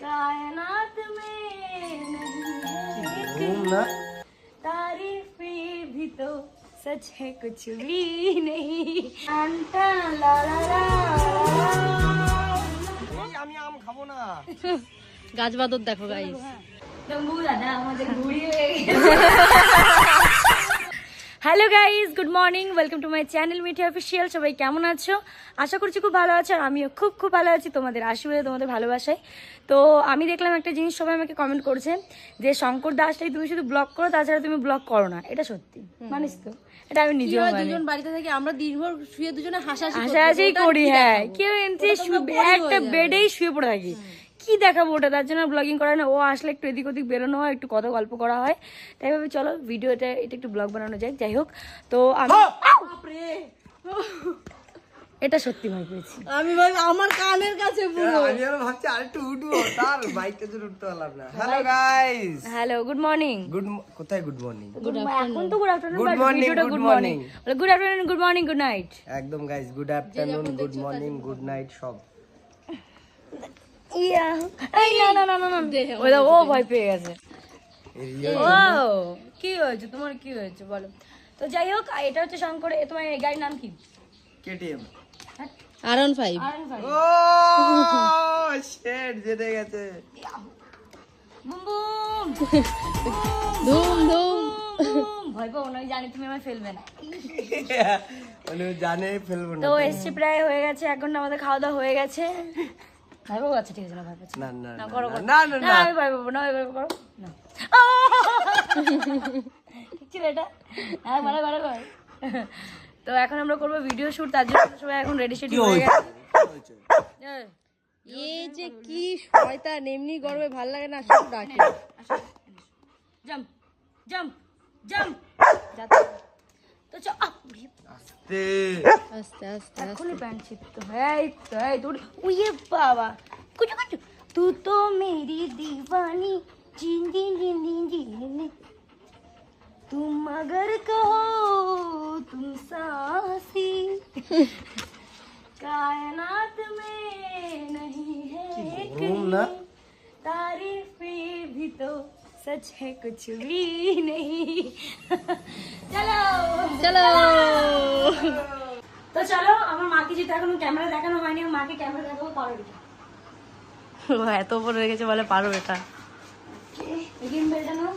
कायनात में नहीं है ঘুম না तारीफें भी तो सच है कुछ भी नहीं टान टान ला ला ला এই আমি আম খাবো না গাছ বাদর দেখো গাইস তম্বু দাদা আমাদের ঘুড়ি হয়ে hello guys good morning welcome to my channel Mithi official সবাই কেমন আছো? আশা করছি খুব ভালো আছো আর আমিও খুব খুব ভালো আছি তোমাদের আশীর্বাদে তোমাদের ভালোবাসায়। তো আমি দেখলাম একটা জিনিস সবাই আমাকে কমেন্ট করছে যে শঙ্কর দাসটাই তুমি শুধু ব্লক করো তাছাড়া তুমি ব্লক করো না। এটা সত্যি। মানিস তো? এটা আমি নিজেও দুজন বাড়িতে থেকে আমরা দিনভর শুয়ে দুজনে হাসাহাসি। করি হ্যাঁ। কেউ একটা বেডেই শুয়ে পড়ে থাকি। কি দেখাবো ওটা? তার জন্য ব্লগিং করা না। ও আসলে একটু এদিক ওদিক বেরোনো হয় একটু কথা গল্প করা হয়। তাই ভাবে চলো ভিডিওটা এটা একটু ব্লগ বানানো যায় যাই হোক তো আমি এটা সত্যি ভয় পেয়েছি। আমি ভাই আমার কানের কাছে পুরো আমি আরও ভাবছি আর একটু উঠবো তার বাইকটা জন্য উঠতে পারলাম না। Hello guys hello good morning good কোথায় গুড মর্নিং এখন তো গুড আফটারনুন Good morning, ভিডিওটা good morning morning. Good afternoon good morning good night একদম guys good afternoon good morning good night সব। ইয়া এই না না না না না ওই ও ভয় পেয়ে গেছে ও কি হয়েছে তোমার কি হয়েছে বলো। তো যাই হোক এটা হচ্ছে শঙ্কর এ তোমার এই গাড়ির নাম কি? KTM R one five R one five ও শেট জেতে গেছে। বুম বুম ধুম ধুম বুম ভয় পাবো না জানি তুমি আমায় ফেলবে না। মানে জানে ফেলব না। তো এসছি প্রায় হয়ে গেছে এক ঘণ্টা আমাদের খাওয়া দাওয়া হয়ে গেছে। পাবো আচ্ছা ঠিক আছে না ভয় না না না করো না, না না আমি পাবো না আমি ভয় পাবো করো। না। ছিল এটা? হ্যাঁ ভালো ভালো ভালো। তো এখন আমরা করব ভিডিও শুট তার জন্য সবাই এখন রেডি সেডি হয়ে গেছে। হ্যাঁ। এ যে কি শয়তান এমনি গরমে ভালো লাগে না শুধু ডাকে জাম্প জাম্প জাম্প তো চ আহ, আস্তে আস্তে আস্তে এখনই প্যান্ট ছিটতো এই তো এই তো উইয়ে বাবা কুচু কুচু তু তো মেরি दीवानी जिन जिन जिन जिन जिन तुम अगर कहो तुम सासी कायनात में नहीं है एक घूम ना। तारीफें भी तो सच है कुछ भी नहीं चलो চলো তো চলো আমার মাকে যেটা এখনো ক্যামেরা দেখানো হয়নি আমার মাকে ক্যামেরা দেখাবো পারো এটা ও এত উপরে রেখেছে বলে পারো এটা গেম বেলটা নাও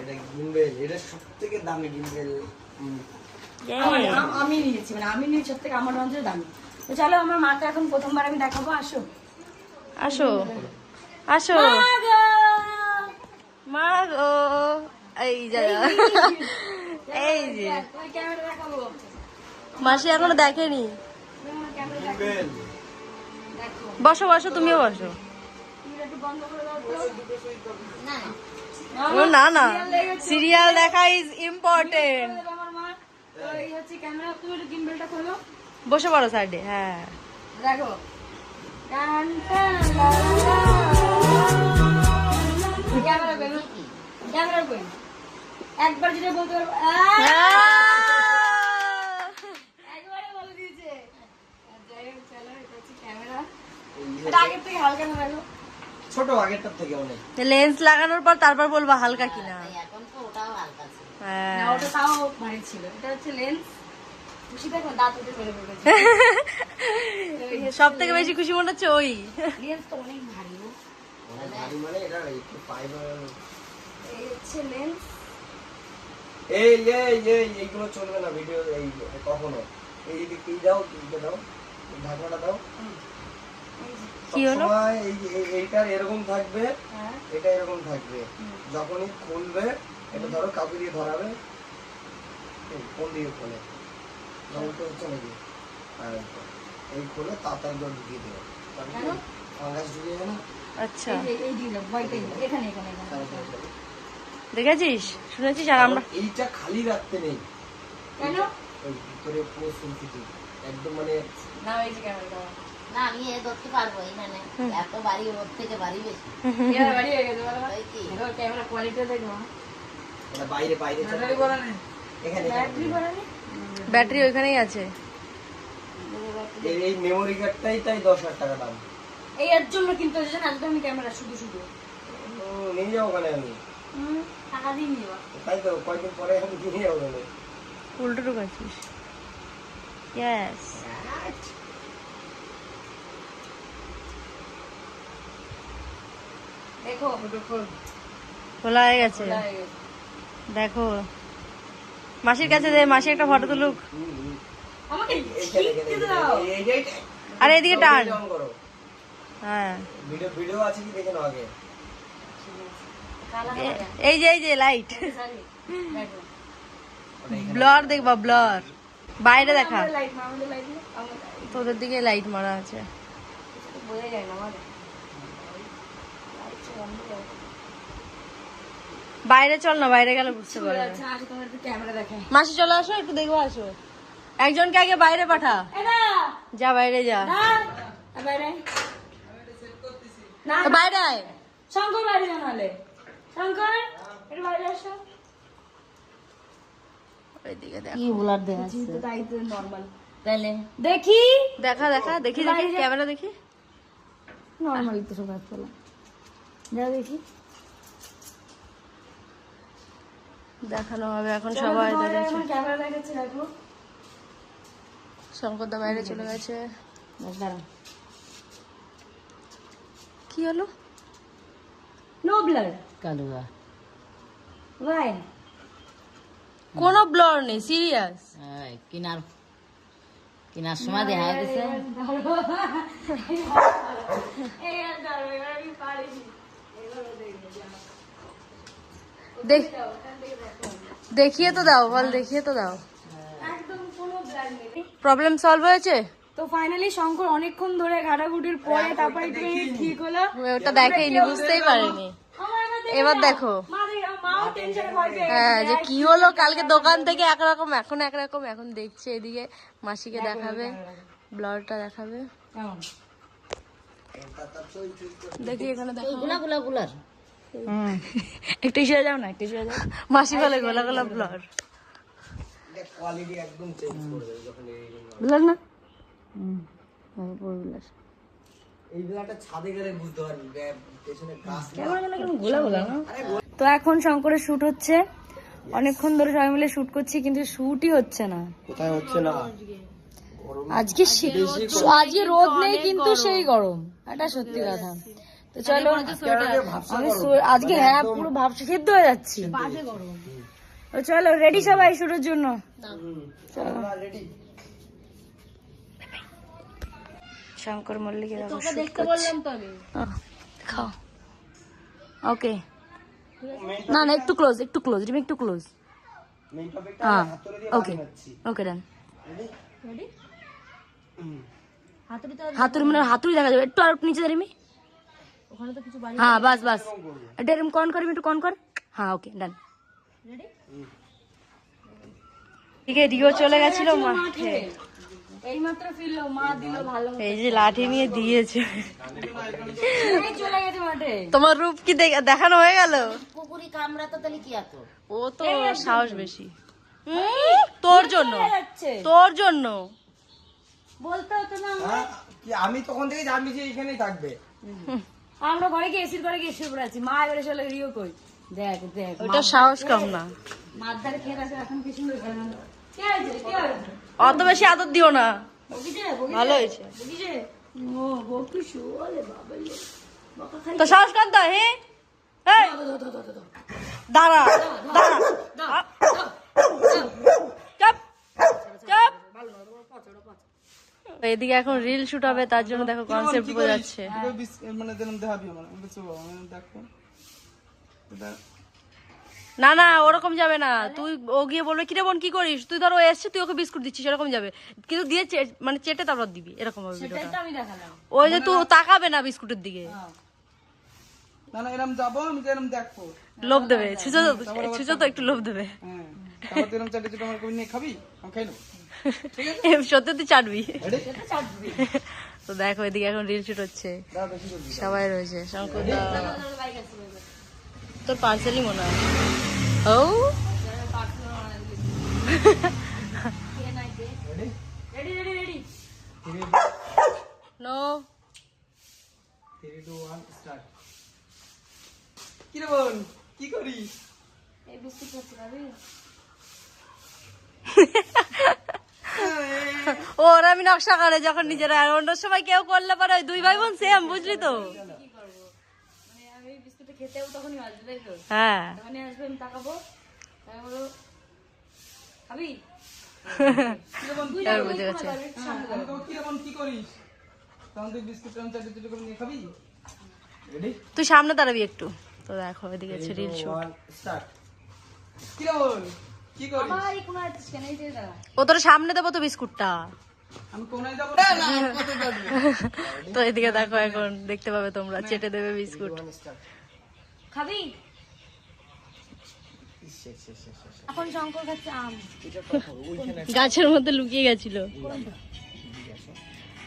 এটা গিম্বেল এটা সবথেকে দামি গিম্বেল আমার- আম- আমি নিয়েছি মানে আমি নিয়েছি সব থেকে আমার অঞ্চলে দামি তো চলো আমার মাকে এখন প্রথমবার আমি দেখাবো আসো আসো আসো মা গো! এই জায়গা এই যে মাসি এখনও দেখেনি। বসো বসো তুমিও বসো। ও না না। সিরিয়াল দেখা ইজ ইম্পর্টেন্ট বসে পড়ো সাইডে হ্যাঁ। দেখো। একবার যেটা বলতে পারব একবারে বলে দিয়েছে। যাই হোক, চলো, এটা হচ্ছে ক্যামেরা। এটা আগের থেকে হালকা না রাখো। ছোট আগেরটার থেকে অনেক। লেন্স লাগানোর পর তারপর বলব হালকা কিনা। না, হ্যাঁ। ওটা তাও ভারী ছিল। এটা হচ্ছে lens। খুশি দেখো, দাঁত উঠে বের হয়ে সব থেকে বেশি খুশি মনে হচ্ছে ওই। Lens তো অনেক ভারী। এই হচ্ছে lens। এই এই এই এইগুলো চলবে না ভিডিও এই কখনো এই দিক দাও দিকে দাও ঢাকনাটা দাও কি হলো? এই এই- এরকম থাকবে হ্যাঁ। এটা এরকম থাকবে যখনই খুলবে এটা ধরো কাউকে দিয়ে ধরাবে কোন দিকে খোলে জলটা হচ্ছে নাকি আর এই খোলে তাড়াতাড়ি জল ঢুকিয়ে দেবে? ফাঙ্গাস ঢুকিয়ে আচ্ছা। দেখেছিস? শুনেছিস? আর আমরা এইটা খালি রাখতে নেই। কেন? ভিতরে পুরো একদম মানে না, এই যে ক্যামেরাটা না আমি এ ধরতে পারব এখানে। এত বাড়ি ওর থেকে বাড়ি বেশি। ক্যামেরা বাড়ি হয়ে গেছে, বলো। কোয়ালিটি দেখো এটা বাইরে বাইরে চলে এখানে ব্যাটারি বাড়ানি ব্যাটারি ওইখানেই আছে। এই- এই মেমোরি কার্ডটাই তাই দশ হাজার টাকা দাম। এই এর জন্য কিনতে হচ্ছে না আজকে আমি ক্যামেরা শুধু শুধু। নিয়ে যাব ওখানে আমি। টাকা দিয়ে নিবা তাই তো কয়েকদিন পরে আমি নিয়ে যাব ওখানে। উল্টো ঢুকাচ্ছিস ইয়েস দেখো। খোলা হয়ে গেছে। দেখো। মাসির কাছে দে মাসি একটা ফটো তুলুক। আর এদিকে টান। ভিডিও অন করো। হ্যাঁ। ভিডিও ভিডিও আছে কি দেখে নাও আগে? এই যে এই যে লাইট এখানে। ব্লর দেখবা ব্লর বাইরে দেখা। তোদের দিকে লাইট মারা আছে। তো বোঝা যায় না আমাদের। বাইরে চল না বাইরে গেলে বুঝতে পারবে। আচ্ছা মাসি চলে আসো একটু দেখব আসো। একজনকে আগে বাইরে পাঠা। যা বাইরে যা। বাইরে? বাইরে আয়। শঙ্কর বাইরে জানালে শঙ্কর একটু বাইরে আসো। ওইদিকে দেখ দেখা তো তাই তো নর্মাল তাহলে দেখি। দেখা দেখা দেখি দেখি ক্যামেরা দেখি। নর্মালি তো সব গাছপালা যা দেখি। দেখানো হবে এখন সবাই দেখো শঙ্করদা বাইরে চলে গেছে। দাঁড়া কি হলো? No blood Kalua. ভাই কোনো ব্লর নেই সিরিয়াস। এই, কিনার কিনার সময় দেখা গেছে দেখিয়ে তো দাও বল দেখিয়ে তো দাও। একদম কোনো ব্লাড নেই। প্রবলেম সলভ হয়েছে? তো ফাইনালি শঙ্কর অনেকক্ষণ ধরে ঘাটাঘুটির পরে তারপরে একটু ঠিক হলো। ওটা দেখেইনি বুঝতেই পারিনি। এবার দেখে হ্যাঁ যে কি হলো? কালকে দোকান থেকে একরকম এখন একরকম এখন দেখছে এদিকে। মাসিকে দেখাবে। ব্লারটা দেখাবে। দেখি এখানে দেখো গুলা গুলা একটু সরে যাও না একটু সরে যাও। মাসি বলে গোলা গোলা ব্লার এটা কোয়ালিটি একদম চেঞ্জ করবে যখন এই না? এই বেলাটা ছাদে গেলে বুঝতে পারবি বে- পেছনে গাছ না। কেমন যেন কেমন গোলা গোলা না? তো এখন শঙ্করের শুট হচ্ছে। অনেকক্ষণ ধরে সবাই মিলে শুট করছি কিন্তু শুটই হচ্ছে না। কোথায় হচ্ছে না? আজকে আজকে রোদ নেই কিন্তু সেই গরম। এটা সত্যি কথা। তো চলো আমি আজকে হ্যাঁ পুরো ভাবছি সিদ্ধ হয়ে যাচ্ছি। তো চলো রেডি সবাই শুটের জন্য? রেডি শঙ্কর মল্লিকের দেখতে বললাম খাও ওকে। না না একটু ক্লোজ একটু ক্লোজ রিমি একটু ক্লোজ হ্যাঁ ওকে ওকে ডান রেডি হাতুড়ি মানে হাতুড়ি দেখা যাবে। একটু আর একটু নিচে রিমি। ওখানে তো কিছু বাড়ি হ্যাঁ বাস বাস। এটা এরকম কন কর একটু কন কর। হ্যাঁ ওকে ডান এদিকে রিও চলে গেছিল মাঠে। এইমাত্র ফিরলো মা দিল ভালো এই যে লাঠি নিয়ে দিয়েছে। চলে গেছে মাঠে। তোমার রূপ কি দেখানো হয়ে গেল? কুকুরি কামড়া তো তাহলে কি এত? ও তো সাহস বেশি। হুম, তোর জন্য। তোর জন্য। বলতে হতো না হ্যাঁ কি আমি তখন থেকে জানবি যে এখানেই থাকবে। আমরা ঘরে গিয়ে এসির ঘরে গিয়ে শুয়ে পড়ে আছি মা এবারে চলে রিও কই? দেখ দেখ ওটা সাহস কম না। মার ধারে খেয়ে আছে এখন কি সুন্দর কে আছে কে আছে অত বেশি আদর দিও না। ভালো হয়েছে। তো সাহস হে। দাঁড়া দাঁড়া। এদিকে এখন রিল শুট হবে তার জন্য দেখো কনসেপ্ট বোঝাচ্ছে। মানে বাবা, আমি দেখো। না না ওরকম যাবে না। তুই ও গিয়ে বলবে কিরে বোন কি করিস? তুই ধর ও এসছে তুই ওকে বিস্কুট দিচ্ছিস এরকম যাবে। কিন্তু দিয়ে চে- মানে চেটে তারপর দিবি এরকম হবে ভিডিওটা। সেটা আমি দেখালাম। ওই যে তুই তাকাবে না বিস্কুটের দিকে। না না এরম যাব আমি তো দেখব। লোভ দেবে। ছুচো তো ছুচো তো একটু লোভ দেবে। হ্যাঁ। তুই সত্যি চাটবি। তো দেখো এদিকে এখন রিল শুট হচ্ছে। সবাই রয়েছে। শঙ্কর তোর পার্সেলই মনে হয়। ও ready ready ready no three two one start কি রে বোন কি করিস? এই বিস্কুট খাচ্ছি খাবি ও আমি নকশা করে যখন নিজেরা অন্য সময় কেউ করলে পারে দুই ভাই বোন সেম বুঝলি তো? খেতেও তখনই আসবে তাই হ্যাঁ। তখনই আসবে আমি তাকাবো। তারপর খাবি তুই বিস্কুট ট্রাম চারটে দুটো করে নিয়ে খাবি? রেডি তুই সামনে দাঁড়াবি একটু। তো দেখো এদিকে আছে রিল শুট ও তোর সামনে দেবো তো বিস্কুটটা। আমি কোনায় যাব? না না কত যাবি? তো এদিকে দেখো এখন দেখতে পাবে তোমরা চেটে দেবে বিস্কুট। খাবি এখন শঙ্কর খাচ্ছে আম গাছের মধ্যে লুকিয়ে গেছিল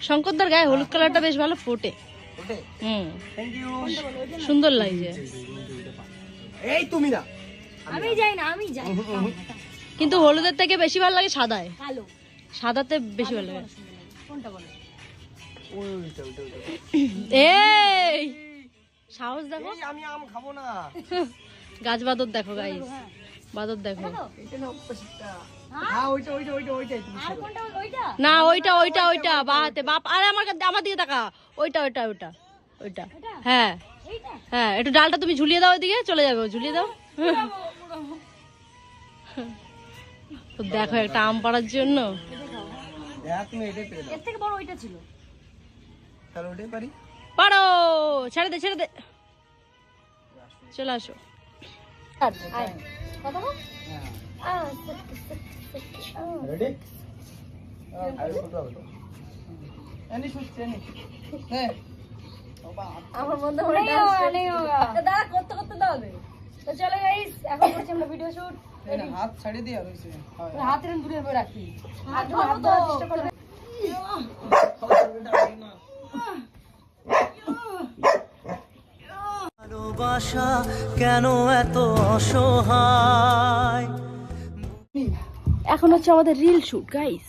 শঙ্করদার গায়ে হলুদ কালারটা বেশ ভালো ফোটে হুম সুন্দর লাগছে এই তুমি না আমি যাই না আমি যাই কিন্তু হলুদের থেকে বেশি ভালো লাগে সাদায় কালো সাদাতে বেশি ভালো লাগে কোনটা বলো এই সাহস দেখো? আমি আম খাব না। গাছ বাদর দেখো গাইস বাদর দেখো। না হ্যাঁ? ওইটা ওইটা ওইটা ওইটাই তুমি আর কোনটা ওইটা? না ওইটা ওইটা ওইটা বাহাতে বাপ আরে আমার কাছে- আমার দিকে তাকা। ওইটা ওইটা ওইটা ওইটা। হ্যাঁ। হ্যাঁ একটু ডালটা তুমি ঝুলিয়ে দাও ওইদিকে চলে যাবে ঝুলিয়ে দাও। তো দেখো একটা আম পাড়ার জন্য। হ্যাঁ তুমি এটাই পেরে দাও এর থেকে বড় ওইটা ছিল। তাহলে ওটাই পারি? পারো ছেড়ে দে ছেড়ে দে। চলে আসো। হ্যাঁ। আমার তো দাঁড়া করতে করতে দাও দে তো চলো গাইস এখন করছি আমরা ভিডিও শুট হাত ছাড়িয়ে দিয়ে আর হাত এরকম দূরে রাখি হাত হাত চেষ্টা করবে। ভালোবাসা কেন এত অসহায়? এখন হচ্ছে আমাদের reel shoot guys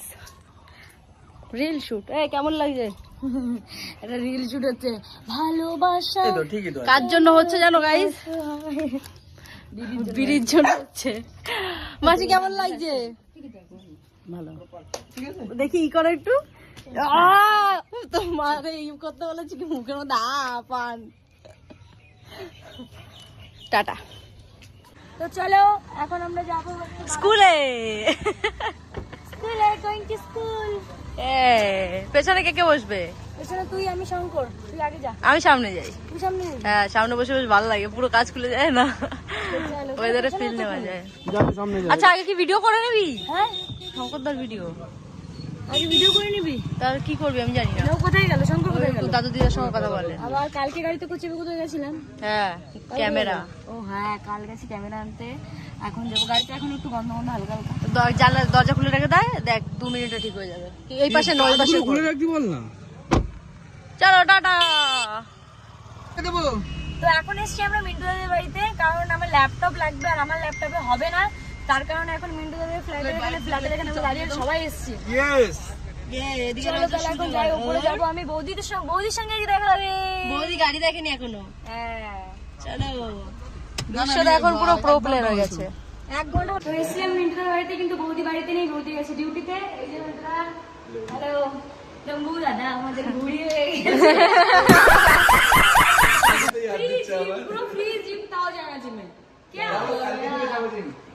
reel shoot এই কেমন লাগছে? এটা রিল শুট হচ্ছে ভালোবাসা। এই তো ঠিকই তো কার জন্য হচ্ছে জানো গাইস বিড়ির জন্য হচ্ছে। মাসি কেমন লাগছে? ভালো। দেখি ই করো একটু। আহ! তোমার এই করতে বলেছি কি মুখের মধ্যে আ পান। টাটা। তো চলো এখন আমরা যাব স্কুলে। স্কুলে গোয়িং টু স্কুল এ পেছনে কে কে বসবে? পেছনে তুই আমি শঙ্কর। তুই আগে যা। আমি সামনে যাই। তুই সামনে হ্যাঁ সামনে বসে বেশ ভালো লাগে পুরো কাজ খুলে যায় না। ওয়েদারে ফিল নেওয়া যায়। আচ্ছা আগে কি ভিডিও করে নিবি? হ্যাঁ। শঙ্করদার ভিডিও আগে ভিডিও করে নিবি? তার কি করবি আমি জানি না। কোথায় গেল? শঙ্কর কোথায় গেল? দাদু দিদার সঙ্গে কথা বলে। আবার কালকে গাড়িতে কোচিবে কোথায় গেছিলাম হ্যাঁ ক্যামেরা। ও হ্যাঁ কাল গেছি ক্যামেরা আনতে। এখন যাব গাড়িতে এখন একটু গন্ধ গন্ধ হালকা হালকা। জানলা দরজা খুলে রেখে দেয় দেখ দু মিনিটে ঠিক হয়ে যাবে। এই পাশে নয় পাশে ঘুরে। রাখবি বল না। চলো টাটা। দেবো? তো এখন এসছি আমরা মিন্টু দাদের বাড়িতে কারণ আমার ল্যাপটপ লাগবে আর আমার ল্যাপটপে হবে না। তার কারণে এখন মিন্টু দাদের ফ্ল্যাটে এখানে ফ্ল্যাটে এখানে আমরা দাঁড়িয়ে সবাই এসছি ইয়েস চলো তাহলে এখন যাই উপরে যাব আমি বৌদিদের সঙ্গে বৌদির সঙ্গে গিয়ে দেখা হবে বৌদি গাড়ি দেখেনি এখনও হ্যাঁ চলো দৃশ্যটা এখন পুরো প্রো হয়ে গেছে এক ঘণ্টা তো এসছিলাম মিন্টুদার বাড়িতে কিন্তু বৌদি বাড়িতে নেই বৌদি গেছে ডিউটিতে এই যে হ্যালো জম্বু দাদা আমাদের ঘুড়ি হয়ে গেছে পুরো ফ্রি জিম তাও জানা জিম क्या